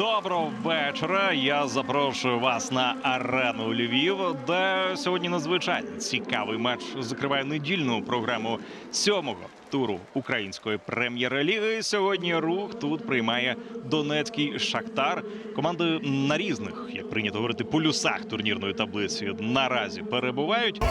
Доброго вечора. Я запрошую вас на арену Львів, де сьогодні надзвичайно цікавий матч закриває недільну програму сьомого туру української прем'єр-ліги. Сьогодні рух тут приймає Донецький Шахтар. Команди на різних, як прийнято говорити, полюсах турнірної таблиці наразі перебувають.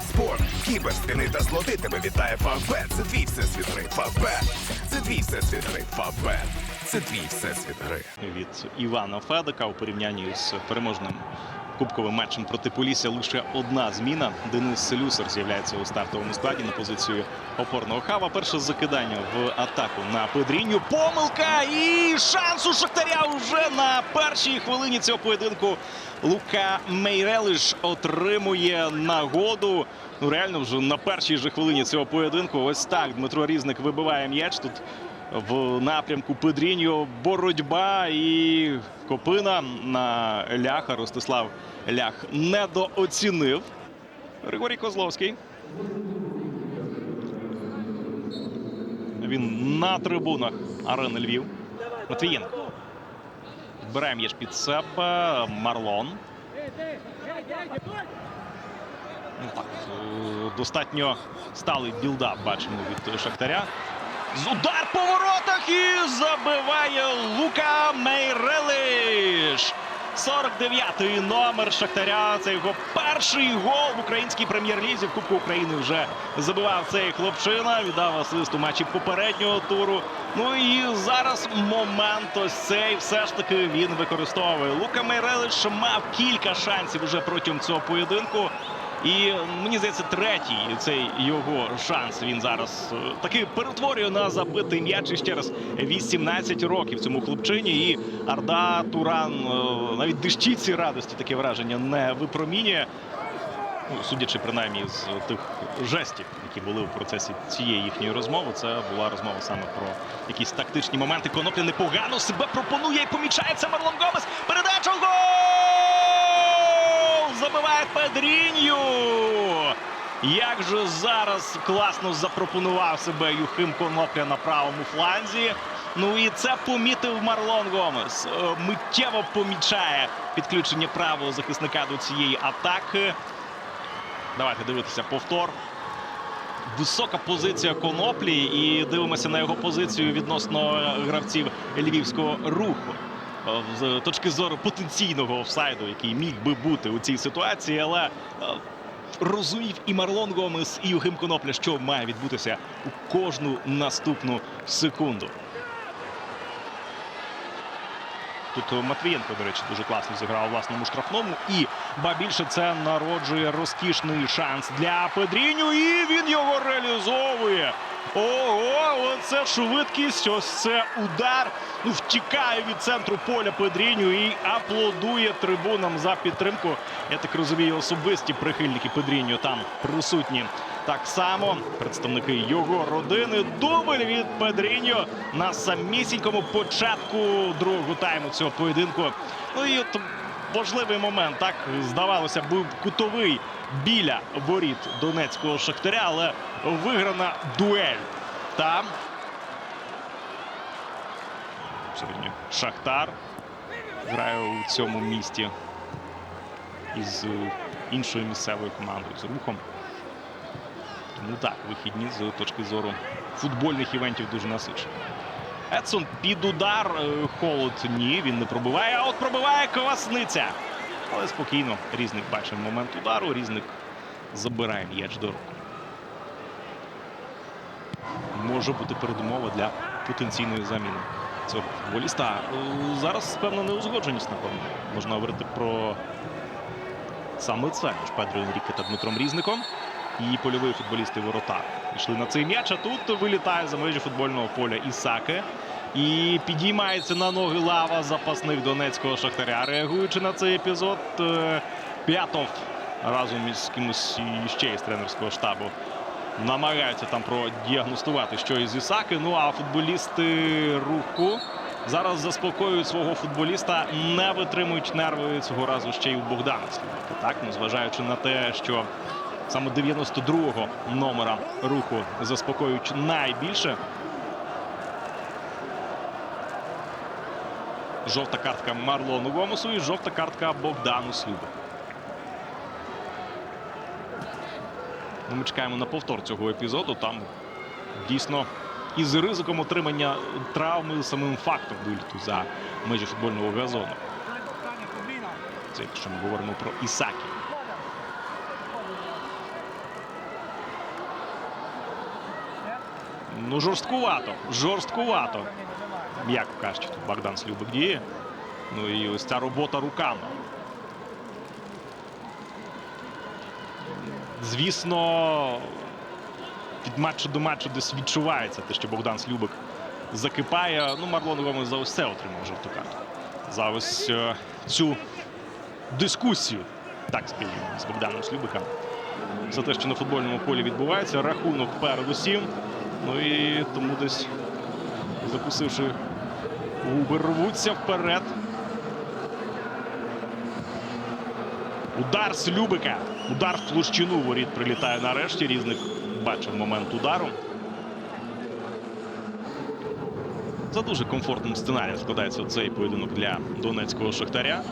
Спорт, кіберспіни та злоти тебе вітає Фавбет. Це твій всесвіт. Фавбет, це твій всесвіт. Фавбет, це твій всесвіт гри. від Івана Федика у порівнянні з переможним кубковим матчем проти Полісся лише одна зміна. Денис Селюсер з'являється у стартовому складі на позицію опорного хава. Перше закидання в атаку на Педріню. Помилка і шанс у Шахтаря вже на першій хвилині цього поєдинку. Лука Мейрелиш отримує нагоду. Ну реально вже на першій же хвилині цього поєдинку. Ось так Дмитро Різник вибиває м'яч тут в напрямку Педріньо боротьба і Копина на ляха. Ростислав Лях недооцінив. Григорій Козловський. Він на трибунах арени Львів. Матвієнко. Збирає м'яч під себе. Марлон. Ну, так, е, достатньо сталий білдап бачимо від Шахтаря. З удар по воротах і забиває Лука Мейрелиш. 49-й номер Шахтаря. Це його перший гол в українській прем'єр-лізі. В Кубку України вже забивав цей хлопчина. Віддав асист у матчі попереднього туру. Ну і зараз момент ось цей все ж таки він використовує. Лука Мейрелиш мав кілька шансів уже протягом цього поєдинку. І мені здається, третій цей його шанс він зараз е, таки перетворює на забитий м'яч ще раз 18 років цьому хлопчині. І Арда Туран е, навіть дещиці радості таке враження не випромінює. Ну, судячи принаймні з тих жестів, які були в процесі цієї їхньої розмови, це була розмова саме про якісь тактичні моменти. Конопля непогано себе пропонує і помічається Марлон Гомес. Передача гол! Забиває Педрінью. Як же зараз класно запропонував себе Юхим Конопля на правому фланзі. Ну і це помітив Марлон Гомес. Е, Миттєво помічає підключення правого захисника до цієї атаки. Давайте дивитися повтор. Висока позиція коноплі, і дивимося на його позицію відносно гравців львівського руху. Е, З точки зору потенційного офсайду, який міг би бути у цій ситуації, але е, розумів і Марлон Гомес, і Юхим Конопля, що має відбутися у кожну наступну секунду. Тут Матвієнко, до речі, дуже класно зіграв власному штрафному. І ба більше це народжує розкішний шанс для Педріню. І він його реалізовує. Ого, оце швидкість. Ось це удар. Ну, втікає від центру поля Педріню і аплодує трибунам за підтримку. Я так розумію, особисті прихильники Педріню там присутні. Так само представники його родини. Дубль від Педріньо на самісінькому початку другого тайму цього поєдинку. Ну і от важливий момент. Так здавалося, був кутовий біля воріт донецького шахтаря, але виграна дуель там. Сьогодні Шахтар грає у цьому місті із іншою місцевою командою з рухом. Тому так, вихідні з точки зору футбольних івентів дуже насичені. Едсон під удар. е, Холод ні, він не пробиває. А от пробиває Квасниця. Але спокійно. Різник бачив момент удару. Різник забирає м'яч до рук. Може бути передумова для потенційної заміни цього футболіста. Е, Зараз певна неузгодженість, напевно. Можна говорити про саме це між Педро Енріке та Дмитром Різником. І польові футболісти ворота йшли на цей м'яч. А тут вилітає за межі футбольного поля Ісаке. І підіймається на ноги лава запасних донецького шахтаря. Реагуючи на цей епізод, е, П'ятов разом із кимось ще із тренерського штабу намагаються там продіагностувати, що із Ісаки. Ну а футболісти руху зараз заспокоюють свого футболіста, не витримують нерви цього разу ще й у Богдана Так, ну, зважаючи на те, що саме 92-го номера руху заспокоюють найбільше. Жовта картка Марлону Гомесу і жовта картка Богдану Слюбу. Ну, Ми чекаємо на повтор цього епізоду. Там дійсно із ризиком отримання травми самим фактом виліту за межі футбольного газону. Це якщо ми говоримо про Ісакі. Ну, жорсткувато, жорсткувато. М'яко кажучи, тут Богдан Слюбик діє. Ну і ось ця робота руками. Звісно, від матчу до матчу десь відчувається те, що Богдан Слюбик закипає. Ну, Марлон Гомес за ось отримав жовту картку. За ось е, цю дискусію, так скажімо, з Богданом Слюбиком. За те, що на футбольному полі відбувається. Рахунок передусім. Ну і тому десь закусивши губи, рвуться вперед. Удар Слюбика. Удар в площину воріт прилітає нарешті. Різник бачив момент удару. За дуже комфортним сценарієм складається цей поєдинок для донецького шахтаря.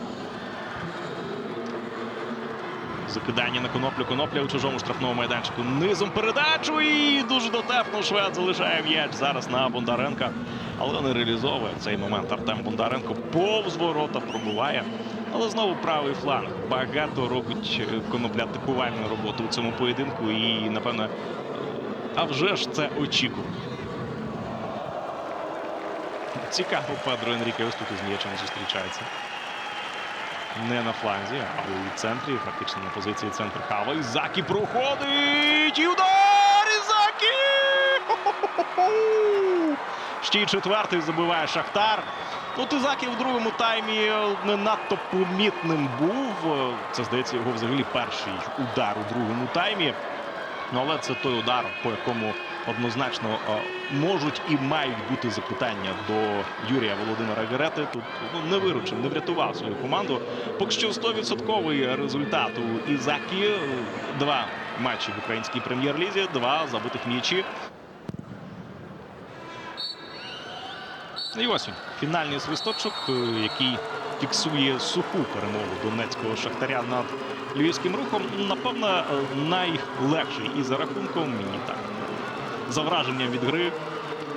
Закидання на коноплю. Конопля у чужому штрафному майданчику. Низом передачу і дуже дотепно швед залишає м'яч зараз на Бондаренка. Але не реалізовує цей момент Артем Бондаренко. Повз ворота пробуває. Але знову правий фланг. Багато робить е, конопля атакувальну роботу у цьому поєдинку. І, напевно, е, а вже ж це очікувано. Цікаво, Педро Енріке ось тут із м'ячем зустрічається. Не на фланзі, а у центрі, практично на позиції центр Хава. Ізакі проходить! І удар! Ізакі! Хо-хо-хо-хо! Ще й четвертий забиває Шахтар. От Ізакі в другому таймі не надто помітним був. Це, здається, його взагалі перший удар у другому таймі. Ну, але це той удар, по якому однозначно е, можуть і мають бути запитання до Юрія Володимира Герети. Тут ну, не виручив, не врятував свою команду. Поки що 100% результат у Ізакі. Два матчі в українській прем'єр-лізі, два забитих м'ячі. І ось фінальний свисточок, е, який фіксує суху перемогу донецького шахтаря над львівським рухом. Напевно, е, найлегший і за рахунком мені так. За враженням від гри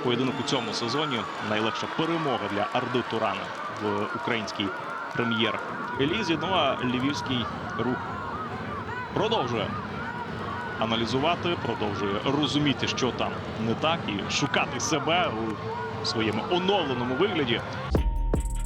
поєдинок у цьому сезоні найлегша перемога для Арди Турана в українській прем'єр-елізі. Ну а львівський рух продовжує аналізувати, продовжує розуміти, що там не так, і шукати себе у своєму оновленому вигляді.